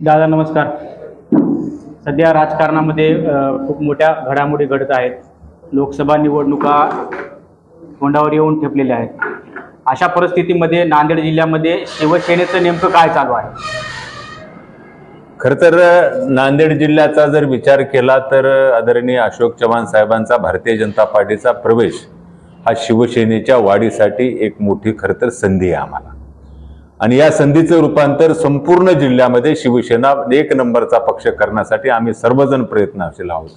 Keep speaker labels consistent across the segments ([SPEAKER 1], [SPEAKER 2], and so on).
[SPEAKER 1] दादा नमस्कार. सध्या राजकारणामध्ये खूप मोठ्या घडामोडी घडत आहेत. लोकसभा निवडणुका तोंडावर येऊन ठेपलेल्या आहेत. अशा परिस्थितीमध्ये नांदेड जिल्ह्यामध्ये शिवसेनेचं नेमकं काय चालू आहे?
[SPEAKER 2] खर तर नांदेड जिल्ह्याचा जर विचार केला तर आदरणीय अशोक चव्हाण साहेबांचा भारतीय जनता पार्टीचा प्रवेश हा शिवसेनेच्या वाढीसाठी एक मोठी खरं तर संधी आहे आम्हाला. आणि या संधीचं रूपांतर संपूर्ण जिल्ह्यामध्ये शिवसेना एक नंबरचा पक्ष करण्यासाठी आम्ही सर्वजण प्रयत्नशील आहोत.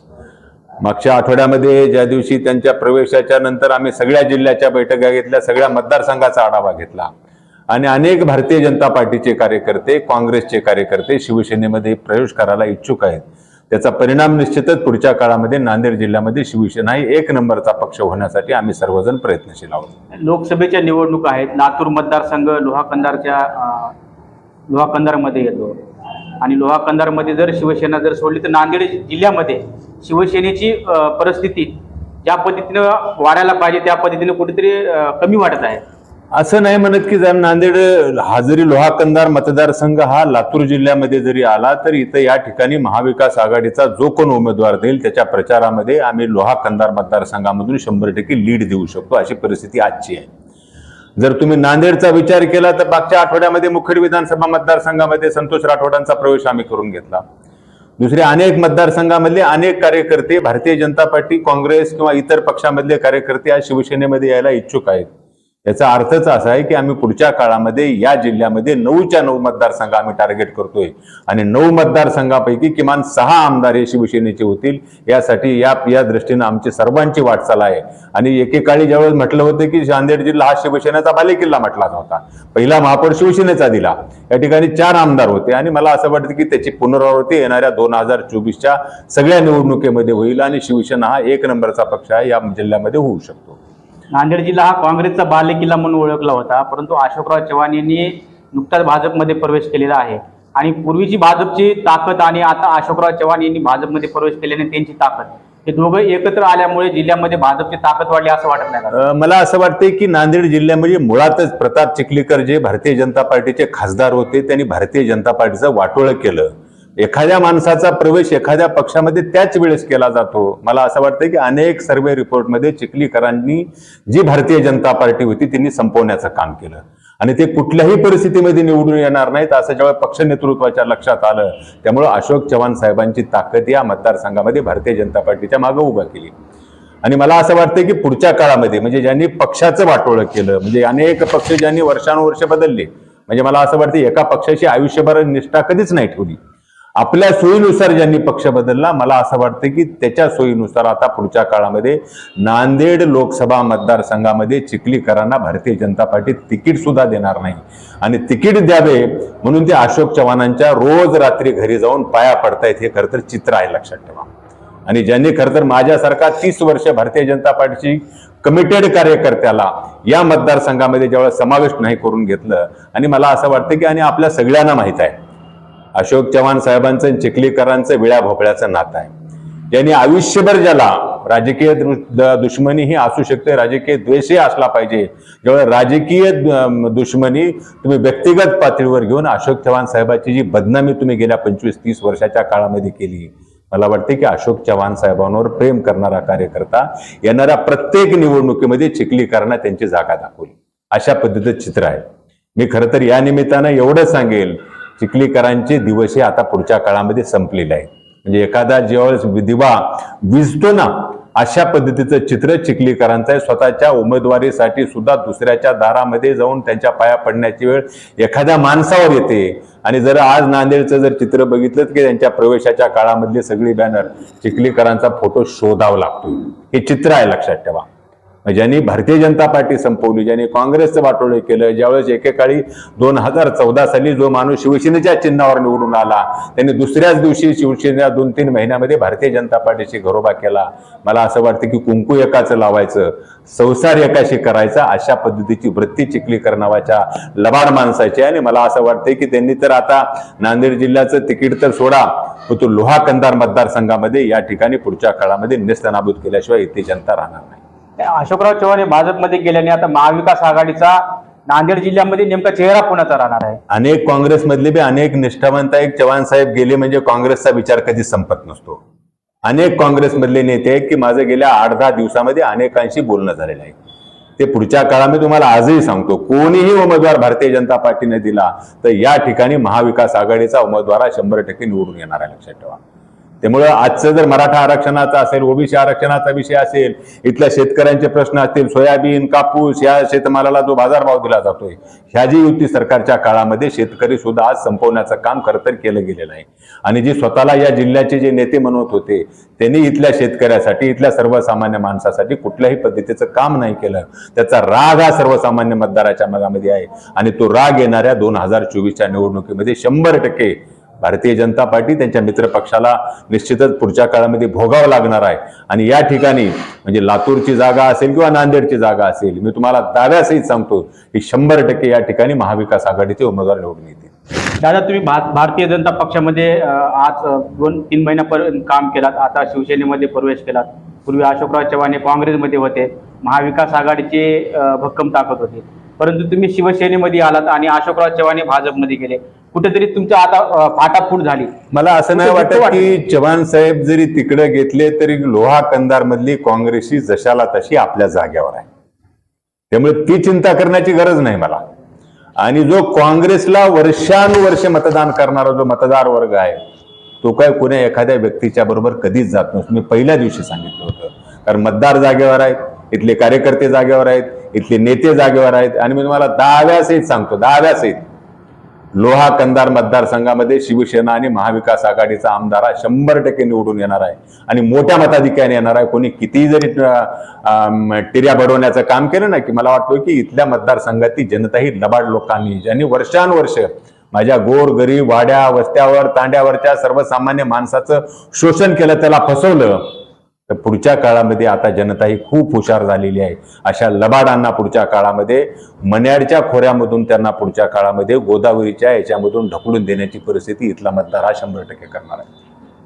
[SPEAKER 2] मागच्या आठवड्यामध्ये ज्या दिवशी त्यांच्या प्रवेशाच्या नंतर आम्ही सगळ्या जिल्ह्याच्या बैठका घेतल्या सगळ्या मतदारसंघाचा आढावा घेतला. आणि अनेक भारतीय जनता पार्टीचे कार्यकर्ते काँग्रेसचे कार्यकर्ते शिवसेनेमध्ये प्रवेश करायला इच्छुक आहेत. त्याचा परिणाम निश्चितच पुढच्या काळामध्ये नांदेड जिल्ह्यामध्ये शिवसेना ही एक नंबरचा पक्ष होण्यासाठी आम्ही सर्वजण प्रयत्नशील आहोत.
[SPEAKER 1] लोकसभेच्या निवडणुका आहेत लातूर मतदारसंघ लोहा कंधारच्या लोहा येतो. आणि लोहा कंधारमध्ये जर शिवसेना जर सोडली तर नांदेड जिल्ह्यामध्ये शिवसेनेची परिस्थिती ज्या पद्धतीनं वाढायला पाहिजे त्या पद्धतीने कुठेतरी कमी वाटत आहे.
[SPEAKER 2] असं नाही म्हणत की जर नांदेड हा जरी लोहा कंदार मतदारसंघ हा लातूर जिल्ह्यामध्ये जरी आला तर इथं या ठिकाणी महाविकास आघाडीचा जो कोण उमेदवार देईल त्याच्या प्रचारामध्ये आम्ही लोहा कंदार मतदारसंघामधून शंभर टक्के लीड देऊ शकतो अशी परिस्थिती आजची आहे. जर तुम्ही नांदेडचा विचार केला तर मागच्या आठवड्यामध्ये मुखेड विधानसभा मतदारसंघामध्ये संतोष राठोडांचा प्रवेश आम्ही करून घेतला. दुसरे अनेक मतदारसंघामधले अनेक कार्यकर्ते भारतीय जनता पार्टी काँग्रेस किंवा इतर पक्षामधले कार्यकर्ते आज शिवसेनेमध्ये यायला इच्छुक आहेत. याचा अर्थच असा आहे की आम्ही पुढच्या काळामध्ये या जिल्ह्यामध्ये नऊच्या नऊ मतदारसंघ आम्ही टार्गेट करतोय. आणि नऊ मतदारसंघापैकी किमान सहा आमदार हे शिवसेनेचे होतील. यासाठी या या दृष्टीनं आमची सर्वांची वाटचाल आहे. आणि एकेकाळी ज्यावेळेस म्हटलं होतं की नांदेड जिल्हा हा शिवसेनेचा बालेकिल्ला म्हटला होता पहिला महापौर शिवसेनेचा दिला. या ठिकाणी चार आमदार होते. आणि मला असं वाटतं की त्याची पुनरावृत्ती येणाऱ्या दोन हजार चोवीसच्या सगळ्या निवडणुकीमध्ये होईल. आणि शिवसेना हा एक नंबरचा पक्ष आहे. या जिल्ह्यामध्ये होऊ शकतो.
[SPEAKER 1] नांदेड जिल्हा हा काँग्रेसचा बालेकिल्ला म्हणून ओळखला होता परंतु अशोकराव चव्हाण यांनी नुकताच भाजपमध्ये प्रवेश केलेला आहे. आणि पूर्वीची भाजपची ताकद आणि आता अशोकराव चव्हाण यांनी भाजपमध्ये प्रवेश केल्याने त्यांची ताकद हे दोघं एकत्र आल्यामुळे जिल्ह्यामध्ये भाजपची ताकद वाढली असं वाटत नाही
[SPEAKER 2] मला असं वाटतंय की नांदेड जिल्ह्यामध्ये म्हणजे मुळातच प्रताप चिखलीकर जे भारतीय जनता पार्टीचे खासदार होते त्यांनी भारतीय जनता पार्टीचं वाटोळं केलं. एखाद्या माणसाचा प्रवेश एखाद्या पक्षामध्ये त्याच वेळेस केला जातो. मला असं वाटतं की अनेक सर्वे रिपोर्टमध्ये चिखलीकरांनी जी भारतीय जनता पार्टी होती त्यांनी संपवण्याचं काम केलं. आणि ते कुठल्याही परिस्थितीमध्ये निवडून येणार नाहीत असं जेव्हा पक्ष नेतृत्वाच्या लक्षात आलं त्यामुळं अशोक चव्हाण साहेबांची ताकद या मतदारसंघामध्ये भारतीय जनता पार्टीच्या मागं उभा केली. आणि मला असं वाटतं की पुढच्या काळामध्ये म्हणजे ज्यांनी पक्षाचं वाटोळं केलं म्हणजे अनेक पक्ष ज्यांनी वर्षानुवर्ष बदलले म्हणजे मला असं वाटतं एका पक्षाची आयुष्यभर निष्ठा कधीच नाही ठेवली. आपल्या सोयीनुसार ज्यांनी पक्ष बदलला मला असं वाटतं की त्याच्या सोयीनुसार आता पुढच्या काळामध्ये नांदेड लोकसभा मतदारसंघामध्ये चिखलीकरांना भारतीय जनता पार्टी तिकीट सुद्धा देणार नाही. आणि तिकीट द्यावे म्हणून ते अशोक चव्हाणांच्या रोज रात्री घरी जाऊन पाया पडतायत हे खरं तर चित्र आहे लक्षात ठेवा. आणि ज्यांनी खरं तर माझ्यासारखा तीस वर्ष भारतीय जनता पार्टीची कमिटेड कार्यकर्त्याला या मतदारसंघामध्ये जेव्हा समावेश नाही करून घेतलं आणि मला असं वाटतं की आणि आपल्या सगळ्यांना माहीत आहे अशोक चव्हाण साहेबांचं आणि चिखलीकरांचं विळ्या भोपळ्याचं नातं आहे. त्यांनी आयुष्यभर ज्याला राजकीय दृ- दुश्मनी ही असू शकते राजकीय द्वेषही असला पाहिजे. जेव्हा राजकीय दुश्मनी तुम्ही व्यक्तिगत पातळीवर घेऊन अशोक चव्हाण साहेबाची जी बदनामी तुम्ही गेल्या पंचवीस तीस वर्षाच्या काळामध्ये केली मला वाटते की अशोक चव्हाण साहेबांवर प्रेम करणारा कार्यकर्ता येणाऱ्या प्रत्येक निवडणुकीमध्ये चिखलीकरांना त्यांची जागा दाखवली. अशा पद्धतीचं चित्र आहे. मी खरं तर या निमित्तानं एवढं सांगेल चिखलीकरांचे दिवस हे आता पुढच्या काळामध्ये संपलेले आहेत. म्हणजे एखादा ज्यावेळेस दिवा विजतो ना अशा पद्धतीचं चित्र चिखलीकरांचं आहे. स्वतःच्या उमेदवारीसाठी सुद्धा दुसऱ्याच्या दारामध्ये जाऊन त्यांच्या पाया पडण्याची वेळ एखाद्या माणसावर येते. आणि जर आज नांदेडचं जर चित्र बघितलं की त्यांच्या प्रवेशाच्या काळामधली सगळी बॅनर चिखलीकरांचा फोटो शोधावा लागतो हे चित्र आहे लक्षात ठेवा. ज्यांनी भारतीय जनता पार्टी संपवली ज्यांनी काँग्रेसचं वाटोळे केलं ज्यावेळेस एकेकाळी दोन हजार चौदा साली जो माणूस शिवसेनेच्या चिन्हावर निवडून आला त्यांनी दुसऱ्याच दिवशी शिवसेना दोन तीन महिन्यामध्ये भारतीय जनता पार्टीशी घरोबा केला. मला असं वाटतं की कुंकू एकाचं लावायचं संसार एकाशी करायचा अशा पद्धतीची वृत्ती चिखलीकर नावाच्या लबाड माणसाची आणि मला असं वाटतंय की त्यांनी तर आता नांदेड जिल्ह्याचं तिकीट तर सोडा तो लोहा कंदार मतदारसंघामध्ये या ठिकाणी पुढच्या काळामध्ये नेस्तनाबूत केल्याशिवाय इथे जनता राहणार नाही.
[SPEAKER 1] अशोकराव चव्हाण हे भाजपमध्ये गेल्याने आता महाविकास आघाडीचा नांदेड जिल्ह्यामध्ये नेमका चेहरा कोणाचा राहणार आहे.
[SPEAKER 2] अनेक काँग्रेसमधले बी अनेक निष्ठावंत एक चव्हाण साहेब गेले म्हणजे काँग्रेसचा विचार कधीच संपत नसतो. अनेक काँग्रेसमधले नेते आहेत की माझं गेल्या आठ दहा दिवसामध्ये अनेकांशी बोलणं झालेलं आहे. ते पुढच्या काळामध्ये तुम्हाला आजही सांगतो कोणीही उमेदवार भारतीय जनता पार्टीने दिला तर या ठिकाणी महाविकास आघाडीचा उमेदवार हा शंभर टक्के निवडून येणार आहे लक्षात ठेवा. त्यामुळं आजचं जर मराठा आरक्षणाचा असेल ओबीसी आरक्षणाचा विषय असेल इथल्या शेतकऱ्यांचे प्रश्न असतील सोयाबीन कापूस या शेतमालाला जो बाजारभाव दिला जातोय ह्या जी युती सरकारच्या काळामध्ये शेतकरी सुद्धा आज संपवण्याचं काम खरं तर केलं गेलेलं आहे. आणि जी स्वतःला या जिल्ह्याचे जे नेते म्हणत होते त्यांनी इथल्या शेतकऱ्यासाठी इथल्या सर्वसामान्य माणसासाठी कुठल्याही पद्धतीचं काम नाही केलं. त्याचा राग हा सर्वसामान्य मतदाराच्या मनामध्ये आहे. आणि तो राग येणाऱ्या दोन हजार चोवीसच्या निवडणुकीमध्ये शंभर टक्के भारतीय जनता पार्टी त्यांच्या मित्रपक्षाला निश्चितच पुढच्या काळामध्ये भोगावं लागणार आहे. आणि या ठिकाणी म्हणजे लातूरची जागा असेल किंवा नांदेडची जागा असेल मी तुम्हाला दाव्यासहित सांगतो की शंभर टक्के या ठिकाणी महाविकास आघाडीचे उमेदवार निवडून येतील.
[SPEAKER 1] दादा तुम्ही भा- भारतीय जनता पक्षामध्ये आज दोन तीन महिन्यापर्यंत काम केलात. आता शिवसेनेमध्ये प्रवेश केलात. पूर्वी अशोकराव चव्हाण हे काँग्रेसमध्ये होते. महाविकास आघाडीचे भक्कम ताकद होती. परंतु तुम्ही शिवसेनेमध्ये आलात आणि अशोकराव चव्हाण हे भाजपमध्ये गेले. कुठेतरी तुमचं आता फाटाफूट झाली.
[SPEAKER 2] मला असं नाही वाटत? की चव्हाण साहेब जरी तिकडे घेतले तरी लोहा कंदार मधली काँग्रेसची जशाला तशी आपल्या जाग्यावर आहे. त्यामुळे ती चिंता करण्याची गरज नाही मला. आणि जो काँग्रेसला वर्षानुवर्ष मतदान करणारा जो मतदार वर्ग आहे तो काय कोण्या एखाद्या व्यक्तीच्या बरोबर कधीच जात नसतो. मी पहिल्या दिवशी सांगितलं होतं. कारण मतदार जागेवर आहेत इथले कार्यकर्ते जागेवर आहेत इथले नेते जागेवर आहेत. आणि मी तुम्हाला दहाव्यासहित सांगतो दहाव्यासहित लोहा कंदार मतदारसंघामध्ये शिवसेना आणि महाविकास आघाडीचा आमदार हा शंभर टक्के निवडून येणार आहे. आणि मोठ्या मताधिक्याने येणार आहे. कोणी कितीही जरी टिर्या बडवण्याचं काम केलं ना की मला वाटतं की इथल्या मतदारसंघातील जनता ही लबाड लोकांनी ज्यांनी वर्षानुवर्ष माझ्या गोर गरीब वाड्या वस्त्यावर तांड्यावरच्या सर्वसामान्य माणसाचं शोषण केलं त्याला फसवलं तर पुढच्या काळामध्ये आता जनता ही खूप हुशार झालेली आहे. अशा लबाडांना पुढच्या काळामध्ये मन्याडच्या खोऱ्यामधून त्यांना पुढच्या काळामध्ये गोदावरीच्या याच्यामधून ढकलून देण्याची परिस्थिती इथला मतदार हा शंभर टक्के करणार आहे.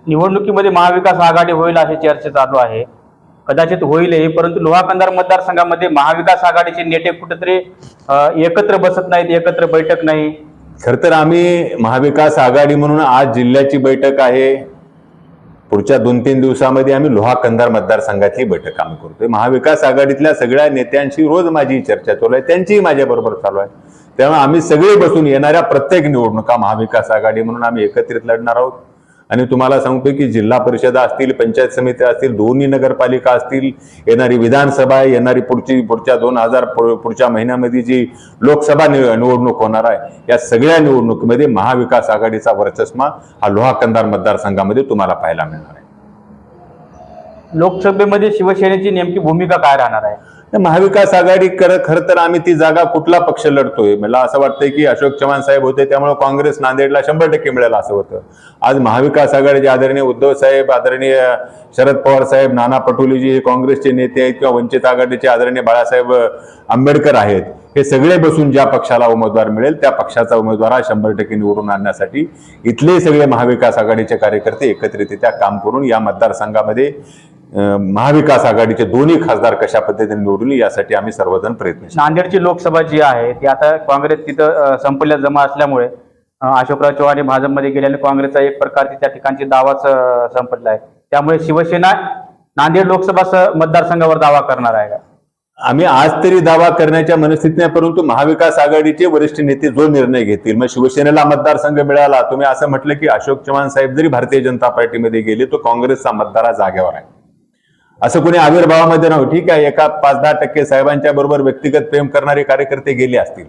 [SPEAKER 1] निवडणुकीमध्ये महाविकास आघाडी होईल अशी चर्चा चालू आहे. कदाचित होईलही परंतु लोहा कंदार मतदारसंघामध्ये महाविकास आघाडीचे नेते कुठेतरी एकत्र बसत नाहीत एकत्र बैठक नाही.
[SPEAKER 2] खरं तर आम्ही महाविकास आघाडी म्हणून आज जिल्ह्याची बैठक आहे. पुढच्या दोन तीन दिवसामध्ये आम्ही लोहा कंधार मतदारसंघातली बैठक आम्ही करतोय. महाविकास आघाडीतल्या सगळ्या नेत्यांशी रोज माझी चर्चा चालू आहे. त्यांचीही माझ्याबरोबर चालू आहे. त्यामुळे आम्ही सगळे बसून येणाऱ्या प्रत्येक निवडणुका महाविकास आघाडी म्हणून आम्ही एकत्रित लढणार आहोत. आणि तुम्हाला सांगतो की जिल्हा परिषदा असतील पंचायत समित्या असतील दोन्ही नगरपालिका असतील येणारी विधानसभा आहे येणारी पुढची पुढच्या दोन हजार पुढच्या महिन्यामध्ये जी लोकसभा निवडणूक होणार आहे या सगळ्या निवडणुकीमध्ये महाविकास आघाडीचा वर्चस्मा हा लोहा कंधार मतदारसंघामध्ये तुम्हाला पाहायला मिळणार आहे.
[SPEAKER 1] लोकसभेमध्ये शिवसेनेची नेमकी भूमिका काय राहणार आहे?
[SPEAKER 2] महाविकास आघाडी कर खरं तर आम्ही ती जागा कुठला पक्ष लढतोय? मला असं वाटतंय की अशोक चव्हाण साहेब होते त्यामुळे काँग्रेस नांदेडला शंभर टक्के मिळेल असं होतं. आज महाविकास आघाडीचे आदरणीय उद्धव साहेब आदरणीय शरद पवार साहेब नाना पटोलेजी हे काँग्रेसचे नेते आहेत किंवा वंचित आघाडीचे आदरणीय बाळासाहेब आंबेडकर आहेत. हे सगळे बसून ज्या पक्षाला उमेदवार मिळेल त्या पक्षाचा उमेदवार हा शंभर टक्के निवडून आणण्यासाठी इथले सगळे महाविकास आघाडीचे कार्यकर्ते एकत्रितरित्या काम करून या मतदारसंघामध्ये महाविकास आघाडीचे दोन्ही खासदार कशा पद्धतीने निवडून यासाठी आम्ही सर्वजण प्रयत्नशील.
[SPEAKER 1] नांदेडची लोकसभा जी आहे ती आता काँग्रेस तिथं अ, संपल्यात जमा असल्यामुळे अशोकराव चव्हाण हे भाजपमध्ये गेल्याने काँग्रेसचा एक प्रकारची त्या ठिकाणची दावाच अ, संपला आहे. त्यामुळे शिवसेना नांदेड लोकसभा मतदारसंघावर दावा करणार आहे का?
[SPEAKER 2] आम्ही आज तरी दावा करण्याच्या मनस्थितीत नाही परंतु महाविकास आघाडीचे वरिष्ठ नेते जो निर्णय घेतील मग शिवसेनेला मतदारसंघ मिळाला तुम्ही असं म्हटलं की अशोक चव्हाण साहेब जरी भारतीय जनता पार्टीमध्ये गेले तो काँग्रेसचा मतदार जागेवर आहे. असं कोणी आविर्भावामध्ये नव्हतं ठीक आहे एका पाच दहा टक्के साहेबांच्या बरोबर व्यक्तिगत प्रेम करणारे कार्यकर्ते गेले असतील.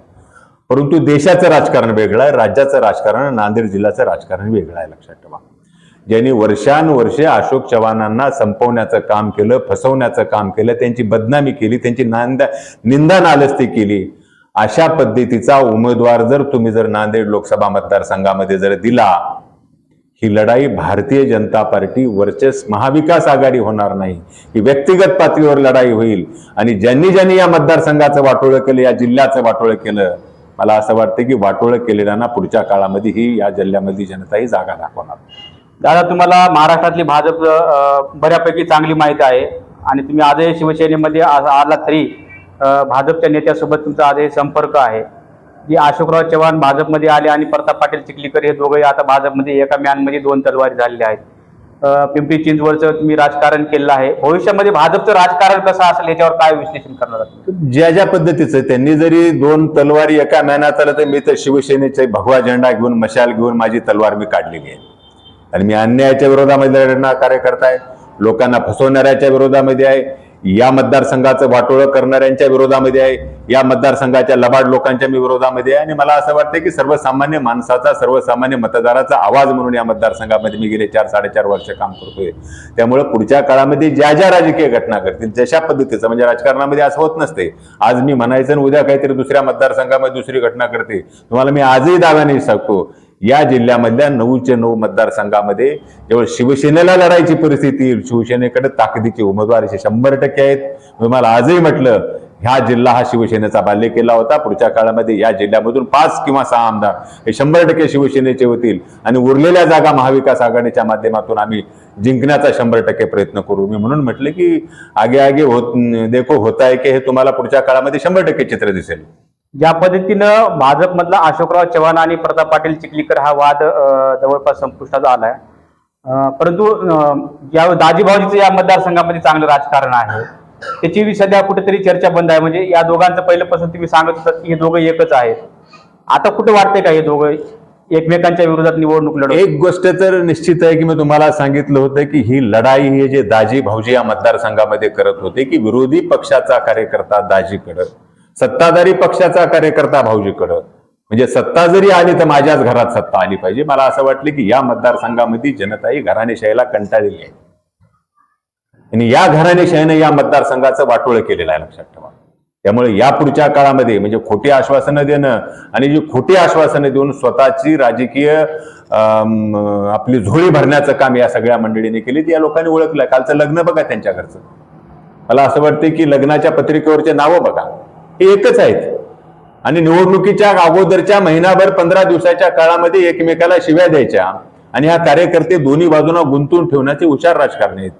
[SPEAKER 2] परंतु देशाचं राजकारण वेगळं आहे राज्याचं राजकारण नांदेड जिल्ह्याचं राजकारण वेगळं आहे लक्षात ठेवा. ज्यांनी वर्षानुवर्षे अशोक चव्हाणांना संपवण्याचं काम केलं फसवण्याचं काम केलं त्यांची बदनामी केली त्यांची नांदा निंदा नालस्ती केली अशा पद्धतीचा उमेदवार जर तुम्ही जर नांदेड लोकसभा मतदारसंघामध्ये जर दिला ही लढाई भारतीय जनता पार्टी वर्चस्व महाविकास आघाडी होणार नाही. ही व्यक्तिगत पातळीवर लढाई होईल. आणि ज्यांनी ज्यांनी या मतदारसंघाचं वाटोळं केलं या जिल्ह्याचं वाटोळं केलं मला असं वाटतं की वाटोळं केलेल्यांना पुढच्या काळामध्ये ही या जिल्ह्यामधली जनता ही जागा दाखवणार.
[SPEAKER 1] दादा तुम्हाला महाराष्ट्रातली भाजप बऱ्यापैकी चांगली माहिती आहे. आणि तुम्ही आजही शिवसेनेमध्ये आ- आलात तरी भाजपच्या नेत्यासोबत तुमचा आजही संपर्क आहे. जे अशोकराव चव्हाण भाजपमध्ये आले आणि प्रताप पाटील चिखलीकर हे दोघंही आता भाजपमध्ये एका मॅनमध्ये दोन तलवारी झालेले आहेत. पिंपरी चिंचवडचं तुम्ही राजकारण केलेलं आहे. भविष्यामध्ये भाजपचं राजकारण कसं असेल याच्यावर काय विश्लेषण करणार
[SPEAKER 2] ज्या ज्या पद्धतीचं त्यांनी जरी दोन तलवारी एका मॅनात आलं तर मी तर शिवसेनेचे भगवा झेंडा घेऊन मशाल घेऊन माझी तलवार मी काढलेली आहे. आणि मी अन्यायाच्या विरोधामध्ये लढणार कार्यकर्ता आहे. लोकांना फसवणाऱ्याच्या विरोधामध्ये आहे. या मतदारसंघाचं वाटोळं करणाऱ्यांच्या विरोधामध्ये आहे या मतदारसंघाच्या लबाड लोकांच्या मी विरोधामध्ये आहे. आणि मला असं वाटतं की सर्वसामान्य माणसाचा सर्वसामान्य मतदाराचा आवाज म्हणून या मतदारसंघामध्ये मी गेले चार साडेचार वर्ष काम करतोय. त्यामुळे पुढच्या काळामध्ये ज्या ज्या राजकीय घटना करतील जशा पद्धतीचं म्हणजे राजकारणामध्ये असं होत नसते. आज मी म्हणायचं आणि उद्या काहीतरी दुसऱ्या मतदारसंघामध्ये दुसरी घटना करते तुम्हाला मी आजही दाव्याने सांगतो या जिल्ह्यामधल्या नऊचे नऊ मतदारसंघामध्ये केवळ शिवसेनेला लढायची परिस्थिती शिवसेनेकडे ताकदीचे उमेदवार असे शंभर टक्के आहेत. मी मला आजही म्हटलं ह्या जिल्हा हा शिवसेनेचा बाल्य केला होता. पुढच्या काळामध्ये या जिल्ह्यामधून पाच किंवा सहा आमदार हे शंभर टक्के शिवसेनेचे होतील. आणि उरलेल्या जागा महाविकास आघाडीच्या माध्यमातून आम्ही जिंकण्याचा शंभर टक्के प्रयत्न करू. मी म्हणून म्हटलं की आगे आगे होत देखो होत आहे की हे तुम्हाला पुढच्या काळामध्ये शंभर टक्के चित्र दिसेल.
[SPEAKER 1] ज्या पद्धतीनं भाजपमधला अशोकराव चव्हाण आणि प्रताप पाटील चिखलीकर हा वाद जवळपास संपुष्टात आलाय. परंतु या दाजीभाऊजीचं या मतदारसंघामध्ये चांगलं राजकारण आहे त्याची सध्या कुठेतरी चर्चा बंद आहे. म्हणजे या दोघांचं पहिल्यापासून तुम्ही सांगत होतात की हे दोघं एकच आहेत. आता कुठं वाटतंय का हे दोघं एकमेकांच्या विरोधात निवडणूक लढवत
[SPEAKER 2] एक गोष्ट तर निश्चित आहे की मी तुम्हाला सांगितलं होतं की ही लढाई हे जे दाजी भाऊजी या मतदारसंघामध्ये करत होते की विरोधी पक्षाचा कार्यकर्ता दाजीकडं. सत्ताधारी पक्षाचा कार्यकर्ता भाऊजीकडं. म्हणजे सत्ता जरी आली तर माझ्याच घरात सत्ता आली पाहिजे. मला असं वाटलं की या मतदारसंघामध्ये जनता ही घराणेशाहीला कंटाळलेली आहे. आणि या घराणेशाहीनं या मतदारसंघाचं वाटोळं केलेलं आहे लक्षात ठेवा. त्यामुळे या पुढच्या काळामध्ये म्हणजे खोटी आश्वासनं देणं आणि जी खोटी आश्वासनं देऊन स्वतःची राजकीय आपली झोळी भरण्याचं काम या सगळ्या मंडळीने केली ती या लोकांनी ओळखलं. कालचं लग्न बघा त्यांच्या घरचं. मला असं वाटतं की लग्नाच्या पत्रिकेवरचे नावं बघा. हे एकच आहेत. आणि निवडणुकीच्या अगोदरच्या महिनाभर पंधरा दिवसाच्या काळामध्ये एकमेकाला शिव्या द्यायच्या. आणि हा कार्यकर्ते दोन्ही बाजूंना गुंतून ठेवण्याचे हुशार राजकारणी आहेत.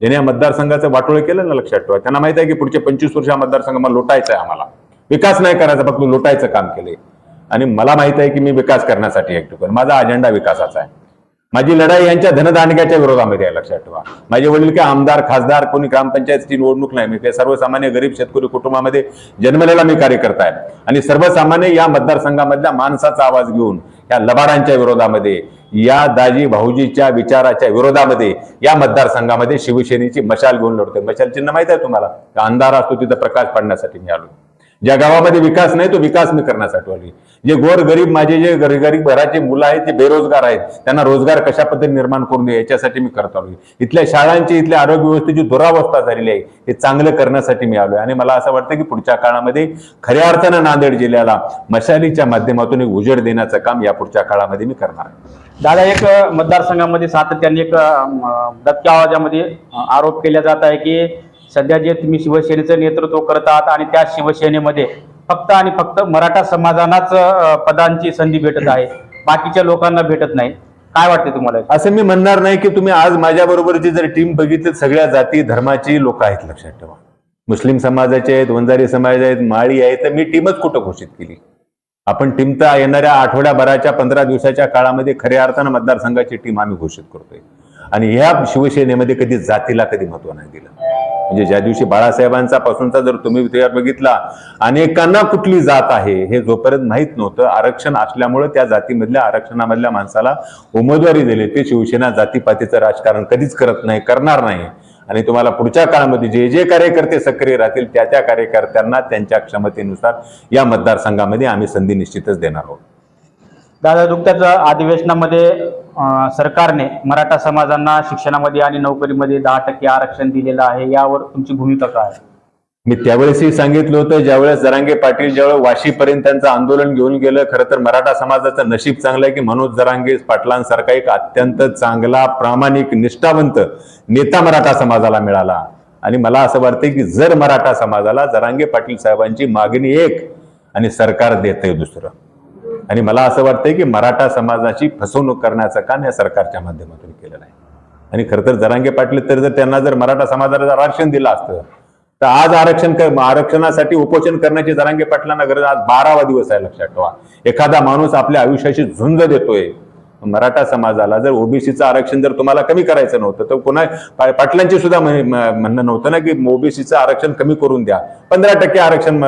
[SPEAKER 2] ज्याने या मतदारसंघाचं वाटोळ केलं ना लक्षात ठेवा. त्यांना माहीत आहे की पुढचे पंचवीस वर्ष हा मतदारसंघ मला लोटायचा आहे आम्हाला. विकास नाही करायचा फक्त लोटायचं काम केले आणि मला माहीत आहे की मी विकास करण्यासाठी एक ठिकाण माझा अजेंडा विकासाचा आहे. माझी लढाई यांच्या धनदांडग्याच्या विरोधामध्ये आहे लक्षात ठेवा. माझे वडील काय आमदार खासदार कोणी ग्रामपंचायतची निवडणूक नाही. मी सर्वसामान्य गरीब शेतकरी कुटुंबामध्ये जन्मलेला मी कार्यकर्ता आहे. आणि सर्वसामान्य या मतदारसंघामधल्या माणसाचा आवाज घेऊन या लबाडांच्या विरोधामध्ये या दाजी भाऊजीच्या विचाराच्या विरोधामध्ये या मतदारसंघामध्ये शिवसेनेची मशाल घेऊन लढतोय. मशाल चिन्ह माहीत आहे तुम्हाला? अंधार असतो तिथं प्रकाश पाडण्यासाठी मी आलो. ज्या गावामध्ये विकास नाही तो विकास मी करण्यासाठी आली जे गोर गरीब माझे जे गरीब गरीब घराचे मुलं आहेत ते बेरोजगार आहेत त्यांना रोजगार कशा पद्धतीने निर्माण करून दे याच्यासाठी मी करत आलोय. इथल्या शाळांची इथल्या आरोग्य व्यवस्थेची दुरावस्था झालेली आहे हे चांगलं करण्यासाठी मी आलोय. आणि मला असं वाटतं की पुढच्या काळामध्ये खऱ्या अर्थानं नांदेड जिल्ह्याला मशालीच्या माध्यमातून एक उजेड देण्याचं काम या पुढच्या काळामध्ये मी करणार आहे.
[SPEAKER 1] दादा एक मतदारसंघामध्ये सातत्याने एक अ, आवाजामध्ये आरोप केला जात आहे की सध्या जे तुम्ही शिवसेनेचं नेतृत्व करत आहात आणि त्या शिवसेनेमध्ये फक्त आणि फक्त मराठा समाजालाच पदांची संधी भेटत आहे. बाकीच्या लोकांना भेटत नाही. काय वाटते तुम्हाला?
[SPEAKER 2] असं मी म्हणणार नाही की तुम्ही आज माझ्या बरोबरची जर टीम बघितली सगळ्या जाती धर्माची लोक आहेत लक्षात ठेवा. मुस्लिम समाजाचे आहेत वंजारी समाज आहेत माळी आहेत तर मी टीमच कुठं घोषित केली? आपण टीम तर येणाऱ्या आठवड्याभराच्या पंधरा दिवसाच्या काळामध्ये खऱ्या अर्थानं मतदारसंघाची टीम आम्ही घोषित करतोय. आणि ह्या शिवसेनेमध्ये कधी जातीला कधी महत्त्व नाही दिलं. म्हणजे ज्या दिवशी बाळासाहेबांचा पासूनचा जर तुम्ही इतिहास बघितला अनेकांना कुठली जात आहे हे जोपर्यंत माहीत नव्हतं आरक्षण असल्यामुळे त्या जातीमधल्या आरक्षणामधल्या माणसाला उमेदवारी दिली. ते शिवसेना जातीपातीचं राजकारण कधीच करत नाही करणार नाही. आणि तुम्हाला पुढच्या काळामध्ये जे जे कार्यकर्ते सक्रिय राहतील त्या त्या कार्यकर्त्यांना त्यांच्या क्षमतेनुसार या मतदारसंघामध्ये आम्ही संधी निश्चितच देणार आहोत.
[SPEAKER 1] दादा नुकत्याच अधिवेशनामध्ये सरकारने मराठा समाजांना शिक्षणामध्ये आणि नोकरीमध्ये दहा टक्के आरक्षण दिलेलं आहे. यावर तुमची भूमिका काय?
[SPEAKER 2] मी त्यावेळेसही सांगितलं होतं ज्यावेळेस जरांगे पाटील ज्यावेळेस वाशीपर्यंत त्यांचं आंदोलन घेऊन गेलं खरं तर मराठा समाजाचं नशीब चांगलं आहे की मनोज जरांगे पाटलांसारखा एक अत्यंत चांगला प्रामाणिक निष्ठावंत नेता मराठा समाजाला मिळाला. आणि मला असं वाटतं की जर मराठा समाजाला जरांगे पाटील साहेबांची मागणी एक आणि सरकार देतंय दुसरं. आणि मला असं वाटतंय की मराठा समाजाची फसवणूक करण्याचं काम या सरकारच्या माध्यमातून केलेलं आहे. आणि खरं तर जरांगे पाटील तर जर त्यांना जर मराठा समाजाला जर आरक्षण दिलं असतं तर आज आरक्षण क- आरक्षणासाठी उपोषण करण्याची जरांगे पाटलांना गरज आज बारावा दिवस आहे लक्षात ठेवा. एखादा माणूस आपल्या आयुष्याशी झुंज देतोय मराठा समाजाला जर ओबीसीचं आरक्षण जर तुम्हाला कमी करायचं नव्हतं तर पुन्हा पा- पाटलांची सुद्धा म्हणणं नव्हतं ना की ओबीसीचं आरक्षण कमी करून द्या. पंधरा टक्के आरक्षण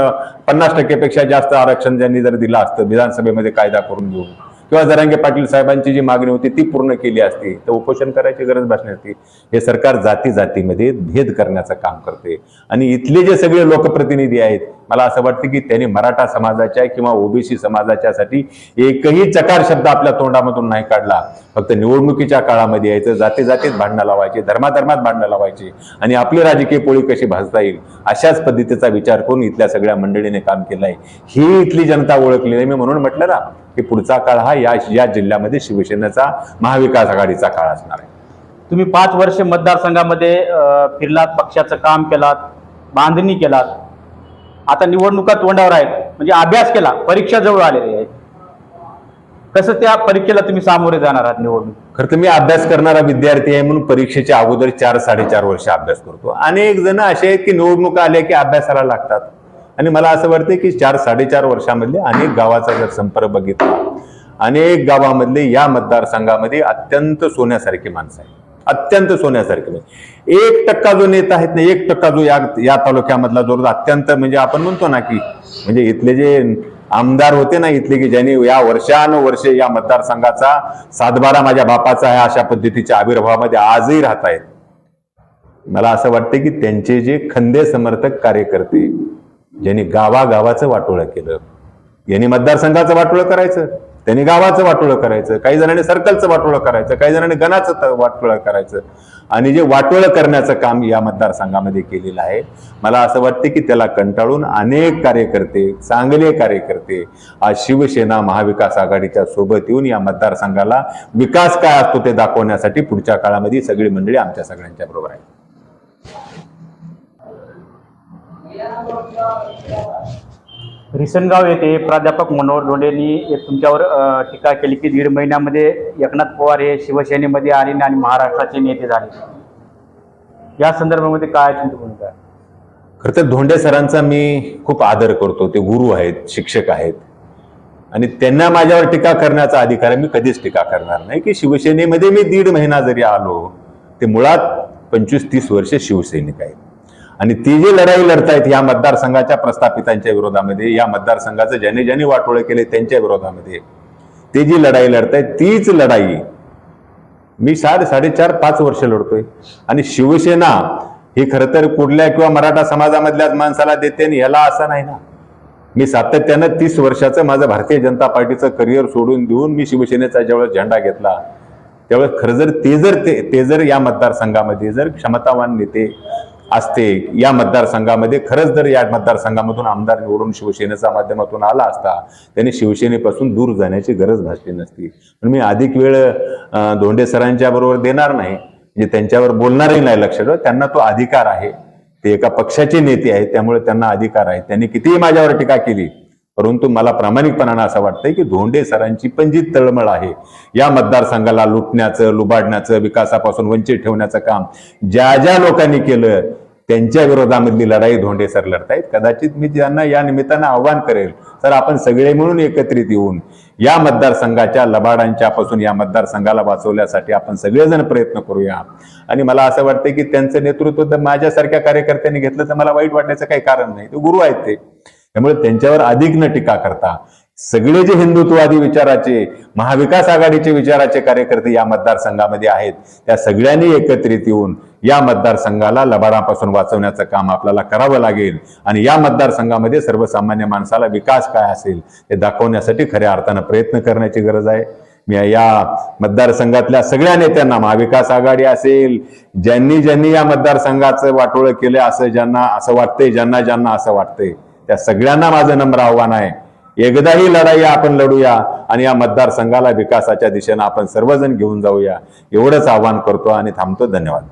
[SPEAKER 2] पन्नास टक्केपेक्षा जास्त आरक्षण ज्यांनी जर दिलं असतं विधानसभेमध्ये कायदा करून घेऊन. किंवा जरांगे पाटील साहेबांची जी मागणी होती ती पूर्ण केली असती. तर उपोषण करायची गरज भासली असती हे सरकार जाती जातीमध्ये भेद करण्याचं काम करते. आणि इथले जे सगळे लोकप्रतिनिधी आहेत मला असं वाटतं की त्यांनी मराठा समाजाच्या किंवा ओबीसी समाजाच्यासाठी एकही चकार शब्द आपल्या तोंडामधून नाही काढला. फक्त निवडणुकीच्या काळामध्ये यायचं जाती जातीत भांडणं लावायची धर्माधर्मात भांडणं लावायची. आणि आपली राजकीय पोळी कशी भाजता येईल अशाच पद्धतीचा विचार करून इथल्या सगळ्या मंडळीने काम केलं आहे ही इथली जनता ओळखली नाही. मी म्हणून म्हटलं ना की पुढचा काळ हा या या जिल्ह्यामध्ये शिवसेनेचा महाविकास आघाडीचा काळ असणार आहे.
[SPEAKER 1] तुम्ही पाच वर्ष मतदारसंघामध्ये फिरलात पक्षाचं काम केलात बांधणी केलात. आता निवडणुका तोंडावर आहेत. म्हणजे अभ्यास केला परीक्षा जवळ आलेली आहे कसं त्या परीक्षेला तुम्ही सामोरे जाणार आहात निवडणूक?
[SPEAKER 2] खरं तर मी अभ्यास करणारा विद्यार्थी आहे म्हणून परीक्षेच्या अगोदर चार साडेचार वर्ष अभ्यास करतो. अनेक जण असे आहेत की निवडणुका आल्या की अभ्यासाला लागतात. आणि मला असं वाटतं की चार साडेचार वर्षामधले अनेक गावाचा जर संपर्क बघितला अनेक गावामधले या मतदारसंघामध्ये अत्यंत सोन्यासारखी माणसं आहेत. अत्यंत सोन्यासारखे म्हणजे. एक टक्का जो नेता आहेत ना एक टक्का जो या या तालुक्यामधला जो अत्यंत म्हणजे आपण म्हणतो ना की म्हणजे इथले जे आमदार होते ना इथले की ज्यांनी या वर्षानुवर्षे या मतदारसंघाचा सातबारा माझ्या बापाचा आहे अशा पद्धतीच्या आविर्भावामध्ये आजही राहत आहेत मला असं वाटतं की त्यांचे जे खंदे समर्थक कार्यकर्ते ज्यांनी गावागावाचं वाटोळं केलं. यांनी मतदारसंघाचं वाटोळं करायचं. त्यांनी गावाचं वाटोळं करायचं. काही जणांनी सर्कलचं वाटोळं करायचं. काही जणांनी गणाचं वाटोळं करायचं. आणि जे वाटोळं करण्याचं काम या मतदारसंघामध्ये केलेलं आहे मला असं वाटतं की त्याला कंटाळून अनेक कार्यकर्ते चांगले कार्यकर्ते आज शिवसेना महाविकास आघाडीच्या सोबत येऊन या मतदारसंघाला विकास काय असतो ते दाखवण्यासाठी पुढच्या काळामध्ये सगळी मंडळी आमच्या सगळ्यांच्या बरोबर आहे
[SPEAKER 1] रिसनगाव येथे प्राध्यापक मनोहर धोंडेंनी एक तुमच्यावर टीका केली की दीड महिन्यामध्ये एकनाथ पवार हे शिवसेनेमध्ये आले आणि महाराष्ट्राचे नेते झाले. या संदर्भामध्ये काय तुमची भूमिका? आहे?
[SPEAKER 2] खरं तर धोंडे सरांचा मी खूप आदर करतो. ते गुरु आहेत शिक्षक आहेत. आणि त्यांना माझ्यावर टीका करण्याचा अधिकार आहे. मी कधीच टीका करणार नाही की शिवसेनेमध्ये मी दीड महिना जरी आलो ते मुळात पंचवीस तीस वर्ष शिवसैनिक आहेत. आणि ती जी लढाई लढतायत या मतदारसंघाच्या प्रस्थापितांच्या विरोधामध्ये या मतदारसंघाचं ज्याने ज्याने वाटोळे केले त्यांच्या विरोधामध्ये ते जी लढाई लढतायत तीच लढाई मी साडे साडेचार पाच वर्ष लढतोय. आणि शिवसेना ही खरं तर कुठल्या किंवा मराठा समाजामधल्याच माणसाला देते आणि ह्याला असं नाही ना. मी सातत्यानं तीस वर्षाचं माझं भारतीय जनता पार्टीचं करिअर सोडून देऊन मी शिवसेनेचा ज्यावेळेस झेंडा घेतला त्यावेळेस खरं जर ते जर ते ते जर या मतदारसंघामध्ये जर क्षमतावान नेते असते. या मतदारसंघामध्ये खरंच जर या मतदारसंघामधून आमदार निवडून शिवसेनेच्या माध्यमातून आला असता त्याने शिवसेनेपासून दूर जाण्याची गरज भासली नसती. पण मी अधिक वेळ धोंडे सरांच्या बरोबर देणार नाही. म्हणजे त्यांच्यावर बोलणारही नाही लक्ष त्यांना तो अधिकार आहे. ते एका पक्षाचे नेते आहेत त्यामुळे त्यांना अधिकार आहे. त्यांनी कितीही माझ्यावर टीका केली परंतु मला प्रामाणिकपणानं असं वाटतंय की धोंडे सरांची पण जी तळमळ आहे या मतदारसंघाला लुटण्याचं लुबाडण्याचं विकासापासून वंचित ठेवण्याचं काम ज्या ज्या लोकांनी केलं त्यांच्या विरोधामधली लढाई धोंडे सर लढतायत. कदाचित मी त्यांना या निमित्तानं आव्हान करेल तर आपण सगळे मिळून एकत्रित येऊन या मतदारसंघाच्या लबाडांच्या पासून या मतदारसंघाला वाचवण्यासाठी आपण सगळेजण प्रयत्न करूया. आणि मला असं वाटतं की त्यांचं नेतृत्व तर माझ्यासारख्या कार्यकर्त्यांनी घेतलं तर मला वाईट वाटण्याचं काही कारण नाही. ते गुरु आहेत ते. त्यामुळे त्यांच्यावर अधिक न टीका करता सगळे जे हिंदुत्ववादी विचाराचे महाविकास आघाडीचे विचाराचे कार्यकर्ते या मतदारसंघामध्ये आहेत. त्या सगळ्यांनी एकत्रित येऊन या मतदारसंघाला लबाडापासून वाचवण्याचं काम आपल्याला करावं लागेल. आणि या मतदारसंघामध्ये सर्वसामान्य माणसाला विकास काय असेल हे दाखवण्यासाठी खऱ्या अर्थानं प्रयत्न करण्याची गरज आहे. मी या मतदारसंघातल्या सगळ्या नेत्यांना महाविकास आघाडी असेल ज्यांनी ज्यांनी या मतदारसंघाचं वाटोळं केलं असं ज्यांना असं वाटतंय ज्यांना ज्यांना असं वाटतंय त्या सगळ्यांना माझं नम्र आव्हान आहे. एकदाही लढाई आपण लढूया आणि या मतदारसंघाला विकासाच्या दिशेनं आपण सर्वजण घेऊन जाऊया. एवढंच आव्हान करतो आणि थांबतो. धन्यवाद.